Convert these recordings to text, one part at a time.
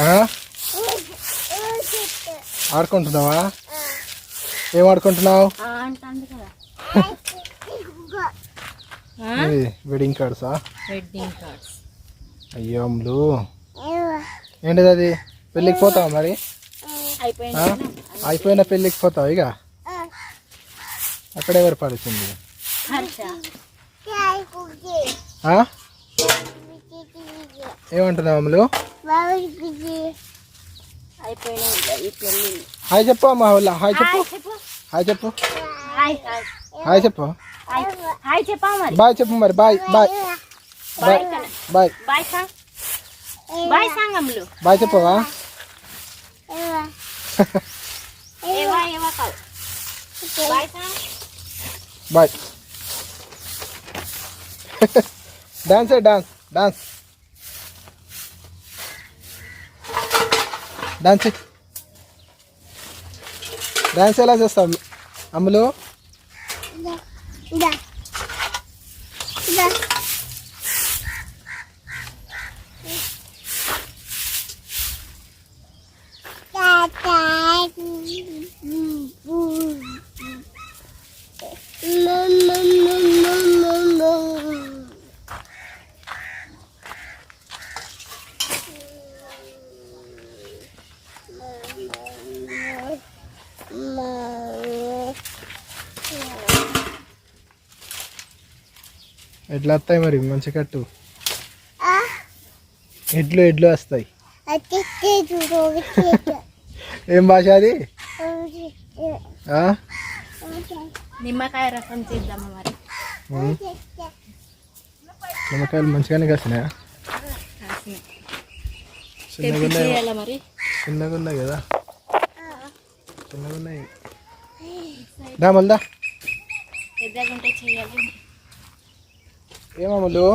ఆ? ఆడుకుంటున్నావా? ఏం ఆడుకుంటున్నావు? వెడ్డింగ్ కార్డ్సా వెడ్డింగ్ కార్డ్స్ అయ్యో అమ్ములు. ఏంటిది అది? పెళ్ళికి పోతావా మరి? అయిపోయిన పెళ్ళికి పోతావు ఇక? అక్కడ ఎవరు పడుతుంది? ఏమంటున్నావు పెళ్ళి హాయ్ చెప్పు అమ్మ హాయ్ చెప్పు. చెప్పు. హాయ్ చెప్పు. హాయ్ చెప్పు. బాయ్ చెప్పు మరి. Bye bye. Bye. Bye bye. Song. Bye song Ammulu. Bye చెప్పవా? Bye dance dance dance. Dance dance ఎలా చేస్తాం అమ్ములు? ఎట్లా వస్తాయి మరి మంచి కట్టు. ఎడ్లు ఎడ్లు వస్తాయి. ఏం భాష అది? నిమ్మకాయ రసం చేద్దామా మరి. నిమ్మకాయలు మంచిగానే కాసినాయా? కాసినాయి. చిన్నగా ఉన్నాయి? చిన్నగా కదా? చిన్నగా ఉన్నాయి. దా మళ్ళా. పెద్దగా ఉంటే చేయాలి. ఏమమ్ములు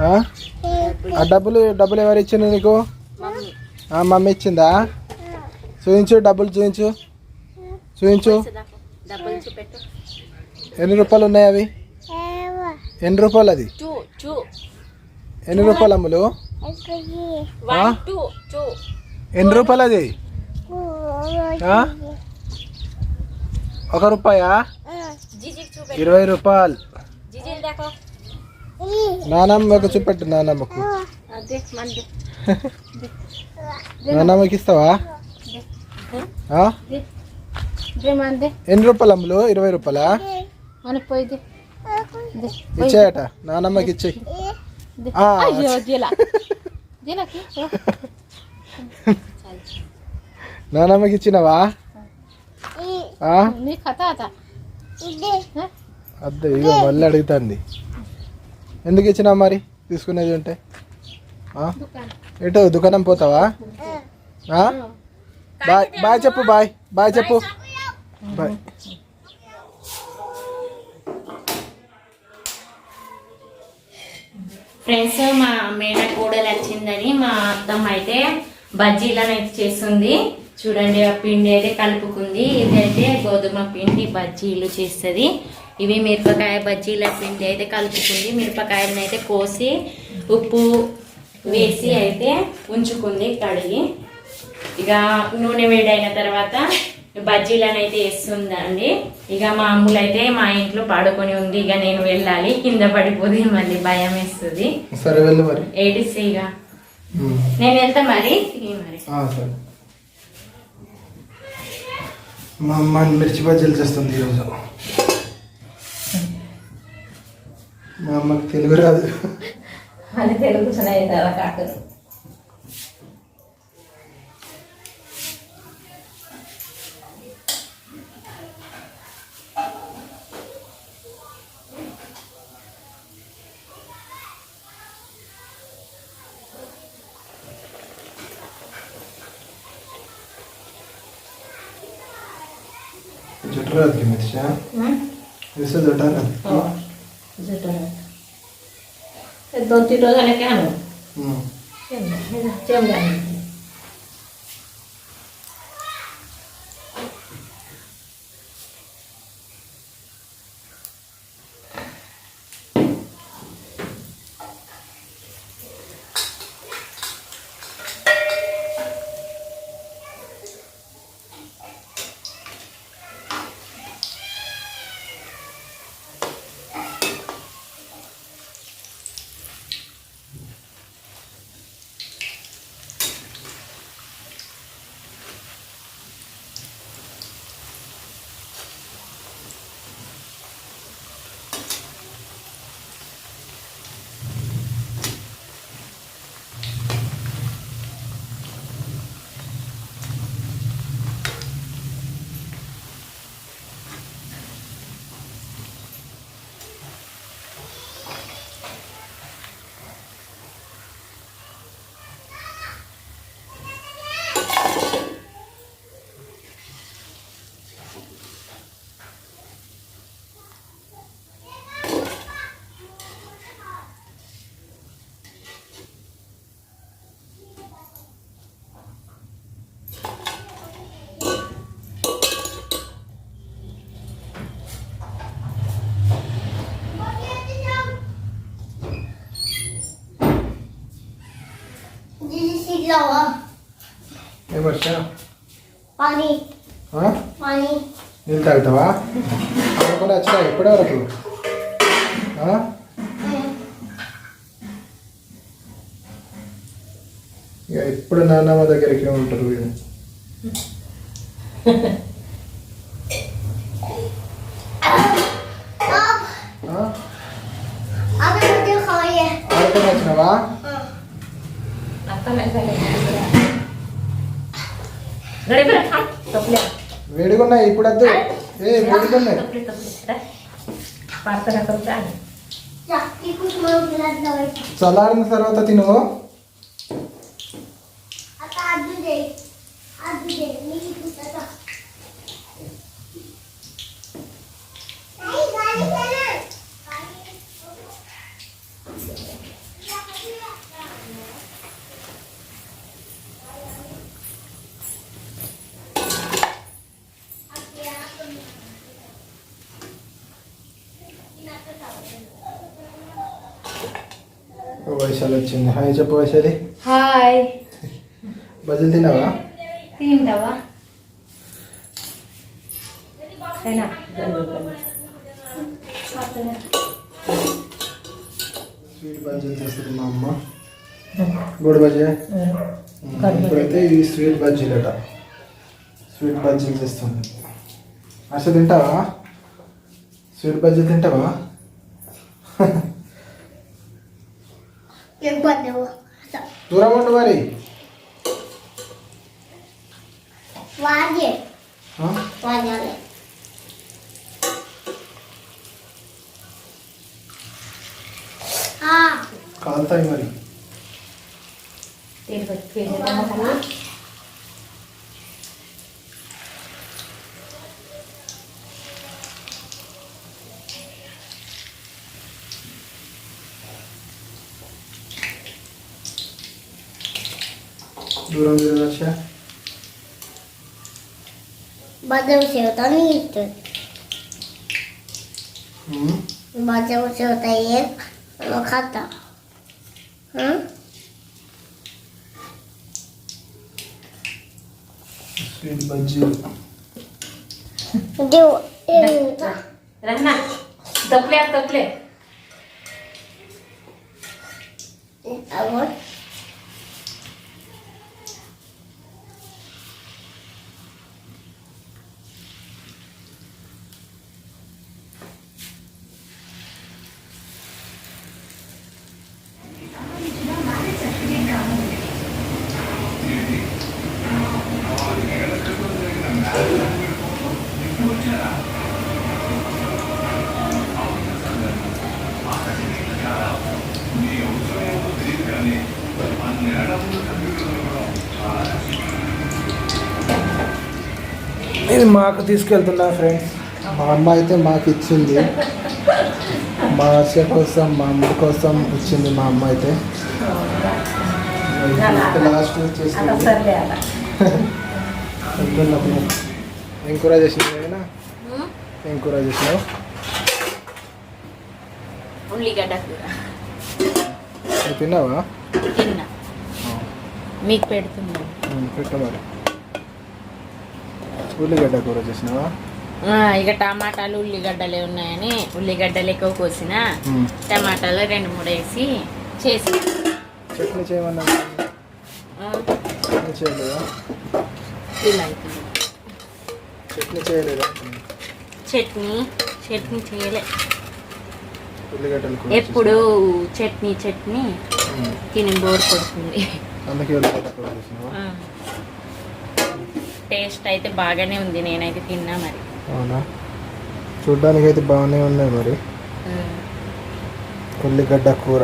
ఆ? డబ్బులు డబ్బులు ఎవరు ఇచ్చింది నీకు? మమ్మీ ఆ, మమ్మీ ఇచ్చిందా? చూపించు డబ్బులు చూపించు చూపించు ఎన్ని రూపాయలు ఉన్నాయి అవి? ఎన్ని రూపాయలు అది? ఎన్ని రూపాయలు అమ్ములు? ఎన్ని రూపాయలు అది? ఒక రూపాయా? ఇరవై రూపాయలు. నానమ్మకు చూపెట్టు నానమ్మకు అదే మంది. నానమ్మకి ఇస్తావా? ఆ? దే మంది. ఎన్ని రూపాయలు అమ్ములు? ఇరవై రూపాయలా? అని పోయింది. ఇచ్చేయట నానమ్మకి ఇచ్చేయి. ఆ, అయ్యో జిలా. జిలాకి? నానమ్మకి ఇచ్చినావా? అద్దు ఇగో మళ్ళీ అడుగుతుంది. ఎందుకు ఇచ్చినావు మరి? తీసుకునేది ఉంటే. ఎటు? దుకాణం పోతావా? బాయ్ బాయ్ చెప్పు బాయ్ బాయ్ చెప్పు. బాయ్. ఫ్రెండ్స్ మా మేడ కూడలు వచ్చిందని మా అత్తమ్మ అయితే బజ్జీలనైతే అయితే చేస్తుంది. చూడండి ఆ పిండి అయితే కలుపుకుంది. ఇదైతే గోధుమ పిండి బజ్జీలు చేస్తుంది. ఇవి మిరపకాయ బజ్జీల పిండి అయితే కలుపుకుంది. మిరపకాయలను అయితే కోసి ఉప్పు వేసి అయితే ఉంచుకుంది కడిగి. ఇక నూనె వేడైన తర్వాత బజ్జీలను అయితే వేస్తుందండి. ఇక మా అమ్ములు అయితే మా ఇంట్లో పడుకొని ఉంది. ఇక నేను వెళ్ళాలి. కింద పడిపోతే మళ్ళీ భయం వేస్తుంది. ఏడిస్తే ఇక. నేను వెళ్తా మరి. మరి. మా అమ్మ మిర్చి బజ్జీలు చేస్తుంది ఈరోజు. మా అమ్మకి తెలుగు రాదు అది తెలుగు కాకరు జుట్టు రాదు మిర్చి వేస్తే జుట్టు రాదు tontido de la cama. Mm. Xem lại. పిల్లవా ఏమొచ్చా? పని పని నీళ్ళు తాగుతావా? అనుకుండా వచ్చినా ఎప్పటి వరకు. ఇక ఎప్పుడు నాన్నమ్మ దగ్గరికి ఉంటారు వీళ్ళు. వేడిగున్నాయి ఇప్పుడు వద్దు. ఏ వేడిగున్నాయి. చల్లారిన తర్వాత తిను. వైశాలి వచ్చింది. హాయ్ చెప్పు వైశాలి. हाय బజ్జీలు తిన్నావా? తింటావా? స్వీట్ బజ్జీలు చేస్తుంది మా అమ్మ. గుడి బజ్జీ? ఇప్పుడైతే ఈ స్వీట్ బజ్జీలట. స్వీట్ బజ్జీలు చేస్తుంది. అసలు తింటావా? స్వీట్ బజ్జీలు తింటావా? వెళ్ళిపోద్ది దూరం ఉండు మరి. వాగే. వాగాలి. కాలుతాయి మరి. దూరం దూరం వచ్చా बाजू से होता नहीं तो ఉమ్. बाजू से होता है ये वो खाता हाँ స్వీట్ బజ్జీలు जो रंगना तपले तपले अब మాకు తీసుకెళ్తున్నా ఫ్రెండ్స్ మా అమ్మ అయితే మాకు ఇచ్చింది. మా హర్ష కోసం మా అమ్మ కోసం ఇచ్చింది మా అమ్మ అయితే. లాస్ట్ ఏం కూర చేసినా ఏం కూర చేసినావు? ఉల్లిగడ్డ కూర. తిన్నావా? మీకు పెడుతున్నా పెట్టమని ఉల్లిగడ్డ కూర చేసినావా? ఇక టమాటాలు ఉల్లిగడ్డలే ఉన్నాయని ఉల్లిగడ్డలు ఎక్కువ కోసిన. టమాటాలు రెండు మూడు వేసి చేసి. చట్నీ చేయమన్నా? చట్నీ చేయలేదా? చట్నీ చేయలేదా? చట్నీ చట్నీ చేయలే. ఎప్పుడు చట్నీ చట్నీ. తిని బోర్ కొడుతుంది. అందుకే టేస్ట్ అయితే బాగానే ఉంది నేనైతే తిన్నా మరి. అవునా? చూడ్డానికి అయితే బాగానే ఉన్నాయి మరి. ఉల్లిగడ్డ కూర.